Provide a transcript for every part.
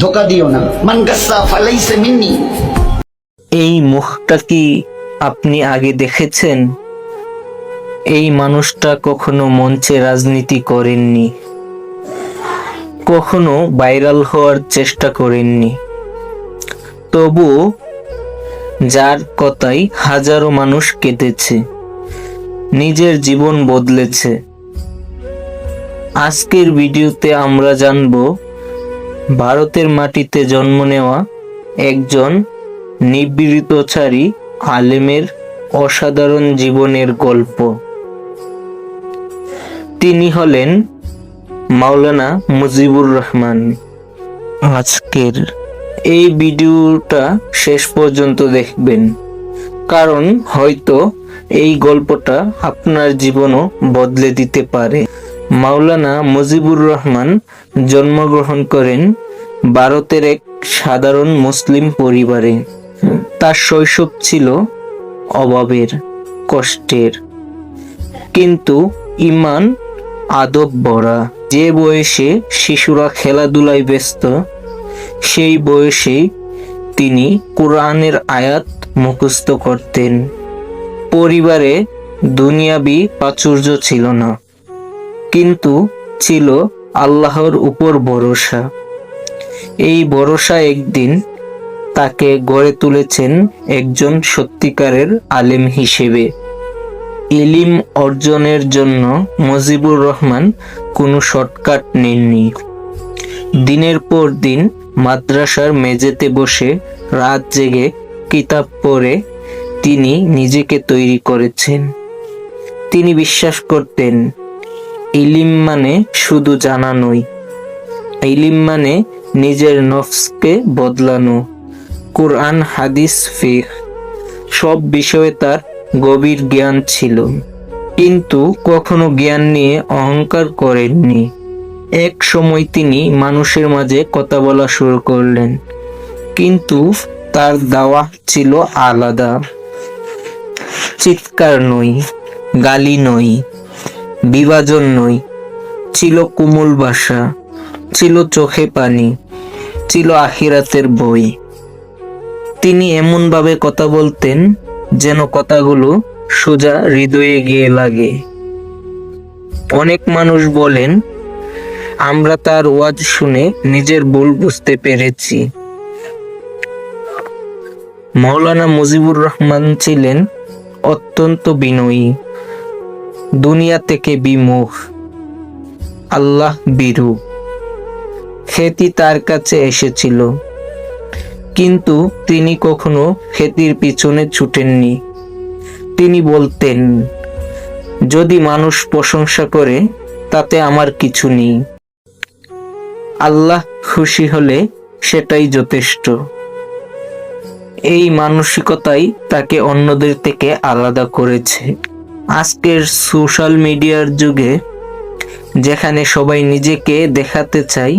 ধোকা দিও না। মান গাসা ফালাইসে মিন্নি। এই মুখটা কি আপনি আগে দেখেছেন? এই মানুষটা কখনো মঞ্চে রাজনীতি করেননি। কখনো ভাইরাল হওয়ার চেষ্টা করেননি। তবু যার কথাই হাজারো মানুষ কেঁদেছে, নিজের জীবন বদলেছে। আজকের ভিডিওতে আমরা জানব ভারতের মাটিতে জন্ম নেওয়া একজন নিবৃতচারী আলেমের অসাধারণ জীবনের গল্প। তিনি হলেন মাওলানা মুজিবুর রহমান। আজকের এই ভিডিওটা শেষ পর্যন্ত দেখবেন, কারণ হয়তো এই গল্পটা আপনার জীবনও বদলে দিতে পারে। মাওলানা মুজিবুর রহমান জন্মগ্রহণ করেন ভারতের এক সাধারণ মুসলিম পরিবারে। তার শৈশব ছিল অভাবের, কষ্টের। কিন্তু ইমান, আদব ভরা। যে বয়সে শিশুরা খেলাধুলায় ব্যস্ত, সেই বয়সে তিনি কোরআনের আয়াত মুখস্থ করতেন। পরিবারে দুনিয়াবি প্রাচুর্য ছিল না। কিন্তু ছিল আল্লাহর উপর ভরসা। এই ভরসা একদিন তাকে গড়ে তুলেছেন একজন সত্যিকারের আলেম হিসেবে। ইলিম অর্জনের জন্য মজিবুর রহমান কোনো শর্টকাট নেননি। দিনের পর দিন মাদ্রাসার মেঝেতে বসে রাত জেগে কিতাব পড়ে তিনি নিজেকে তৈরি করেছেন। তিনি বিশ্বাস করতেন ইলিম মানে শুধু জানা নয় ইলিম মানে নিজের নফসকে বদলানো। কোরআন, হাদিস, ফিক, সব বিষয়ে তার গভীর জ্ঞান ছিল। কিন্তু কখনো জ্ঞান নিয়ে অহংকার করেননি। এক সময় তিনি মানুষের মাঝে কথা বলা শুরু করলেন। কিন্তু তার দাওয়া ছিল আলাদা। চিৎকার নই, গালি নই। বিভাজন নই। ছিল কোমল বাসা, ছিল চোখে পানি, ছিল আখিরাতের বই। তিনি এমনভাবে কথা বলতেন যেন কথাগুলো সোজা হৃদয়ে গিয়ে লাগে। অনেক মানুষ বলেন, আমরা তার ওয়াজ শুনে নিজের ভুল বুঝতে পেরেছি। মৌলানা মুজিবুর রহমান ছিলেন অত্যন্ত বিনয়ী। দুনিয়া থেকে বিমুখ। আল্লাহ বিরু খেতি তার কাছে এসেছিল। কিন্তু তিনি কখনো খেতির পিছনে ছুটেননি। তিনি বলতেন, যদি মানুষ প্রশংসা করে, তাতে আমার কিছু নেই। আল্লাহ খুশি হলে সেটাই যথেষ্ট। এই মানসিকতাই তাকে অন্যদের থেকে আলাদা করেছে। আজকের সোশ্যাল মিডিয়ার যুগে যেখানে সবাই নিজেকে দেখাতে চায়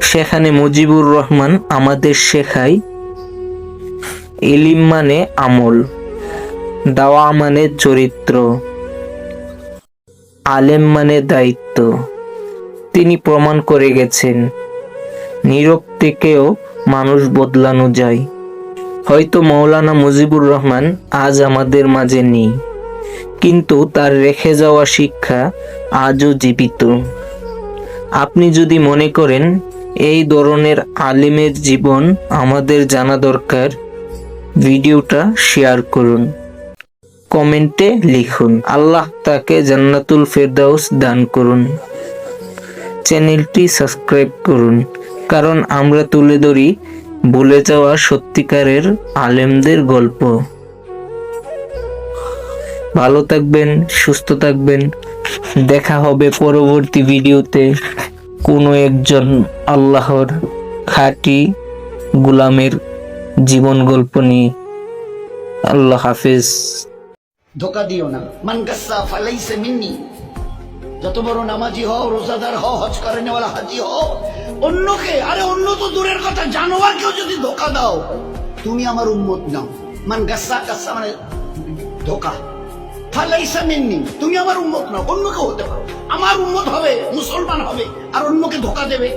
সেখানে মুজিবুর রহমান আমাদের শেখায় ইলিম মানে আমল, দাওয়া মানে চরিত্র, আলেম মানে দায়িত্ব। তিনি প্রমাণ করে গেছেন, নীরব থেকেও মানুষ বদলানো যায়। হয়তো মৌলানা মুজিবুর রহমান আজ আমাদের মাঝে নেই। কিন্তু তার রেখে যাওয়া শিক্ষা আজও জীবিত। আপনি যদি মনে করেন, এই ধরনের আলিমের জীবন আমাদের জানা দরকার, ভিডিওটা শেয়ার করুন। কমেন্টে লিখুন, আল্লাহ তাকে জান্নাতুল ফেরদাউস দান করুন। চ্যানেলটি সাবস্ক্রাইব করুন, কারণ আমরা তুলে ধরি বলে যাওয়া সত্যিকারের আলেমদের গল্প। ভালো থাকবেন, সুস্থ থাকবেন। দেখা হবে পরবর্তী ভিডিওতে। কোনো একজন আল্লাহর খাঁটি গুলামের জীবন গল্প নিয়ে। আল্লাহ হাফিজ। ধোকা দিও না। মান গাসা ফালাইসে মিন্নি। যত বড় নামাজি হও, রোজাদার হও, হজ করে নেওয়ালা হাজি হও, অন্যকে, আরে অন্য তো দূরের কথা, জানোয়ারকেও যদি ধোকা দাও, তুমি আমার উম্মত নাও। মান গাসা গাসা মানে ধোকা। ফালাইসা তুমি আমার উন্মত নাও, অন্যকে হতে পারো। আমার উন্মত হবে, মুসলমান হবে, আর অন্যকে ধোকা দেবে।